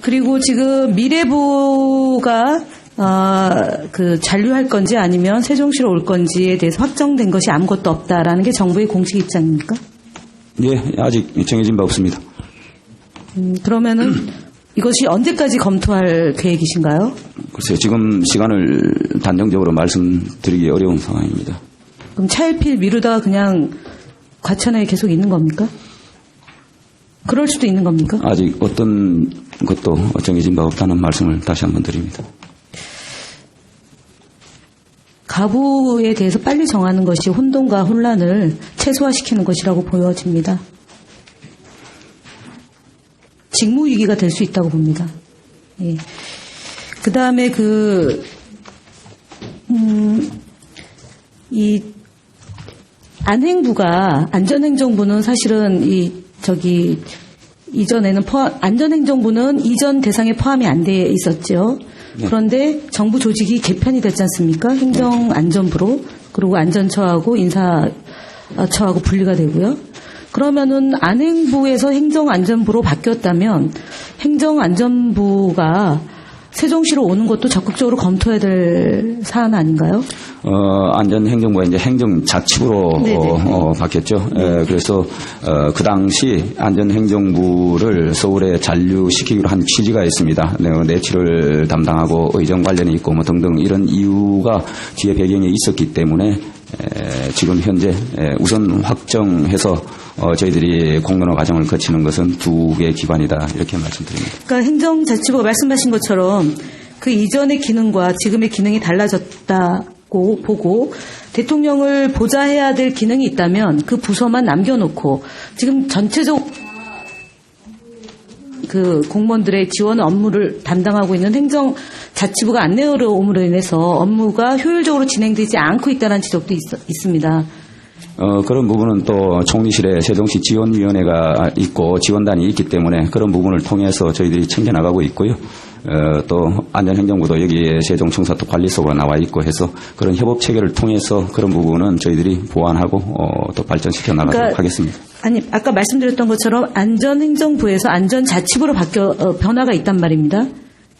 그리고 지금 미래부가 아, 그 잔류할 건지 아니면 세종시로 올 건지에 대해서 확정된 것이 아무것도 없다라는 게 정부의 공식 입장입니까? 예, 아직 정해진 바 없습니다. 음, 그러면은 이것이 언제까지 검토할 계획이신가요? 글쎄요, 지금 시간을 단정적으로 말씀드리기 어려운 상황입니다. 그럼 차일피일 미루다가 그냥 과천에 계속 있는 겁니까? 그럴 수도 있는 겁니까? 아직 어떤 것도 정해진 바 없다는 말씀을 다시 한번 드립니다. 가부에 대해서 빨리 정하는 것이 혼돈과 혼란을 최소화시키는 것이라고 보여집니다. 직무위기가 될 수 있다고 봅니다. 예. 그 다음에 그, 음, 이, 안행부가, 안전행정부는 사실은 이, 저기, 이전에는 포함, 안전행정부는 이전 대상에 포함이 안 돼 있었죠. 그런데 정부 조직이 개편이 됐지 않습니까? 행정안전부로. 그리고 안전처하고 인사처하고 분리가 되고요. 그러면은 안행부에서 행정안전부로 바뀌었다면 행정안전부가 세종시로 오는 것도 적극적으로 검토해야 될 사안 아닌가요? 어, 안전행정부가 이제 행정자치부로 네네. 어, 어, 바뀌었죠. 에, 그래서 어, 그 당시 안전행정부를 서울에 잔류시키기로 한 취지가 있습니다. 네, 내치를 담당하고 의정 관련이 있고 뭐 등등 이런 이유가 뒤에 배경에 있었기 때문에 에, 지금 현재 에, 우선 확정해서 어, 저희들이 공론화 과정을 거치는 것은 두 개의 기관이다 이렇게 말씀드립니다. 그러니까 행정자치부가 말씀하신 것처럼 그 이전의 기능과 지금의 기능이 달라졌다고 보고 대통령을 보좌해야 될 기능이 있다면 그 부서만 남겨놓고 지금 전체적 그 공무원들의 지원 업무를 담당하고 있는 행정자치부가 안 내려옴으로 인해서 업무가 효율적으로 진행되지 않고 있다는 지적도 있, 있습니다. 어, 그런 부분은 또 총리실에 세종시 지원위원회가 있고 지원단이 있기 때문에 그런 부분을 통해서 저희들이 챙겨나가고 있고요. 어, 또 안전행정부도 여기에 세종청사도 관리소가 나와 있고 해서 그런 협업 체계를 통해서 그런 부분은 저희들이 보완하고 어, 또 발전시켜 나가도록 그러니까 하겠습니다. 아니 아까 말씀드렸던 것처럼 안전행정부에서 안전자치부로 바뀌어 어, 변화가 있단 말입니다.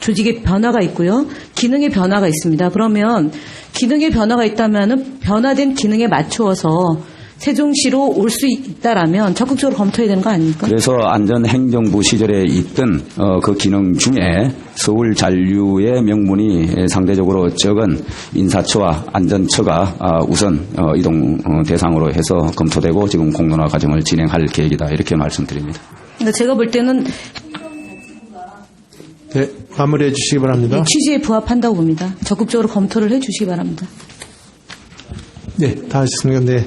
조직의 변화가 있고요. 기능의 변화가 있습니다. 그러면 기능의 변화가 있다면은 변화된 기능에 맞추어서 세종시로 올 수 있다라면 적극적으로 검토해야 되는 거 아닙니까? 그래서 안전행정부 시절에 있던 어, 그 기능 중에 서울 잔류의 명분이 상대적으로 적은 인사처와 안전처가 아, 우선 어, 이동 어, 대상으로 해서 검토되고 지금 공론화 과정을 진행할 계획이다 이렇게 말씀드립니다. 그러니까 제가 볼 때는 네, 마무리해 주시기 바랍니다. 취지에 부합한다고 봅니다. 적극적으로 검토를 해 주시기 바랍니다. 네, 다 하셨습니다. 네.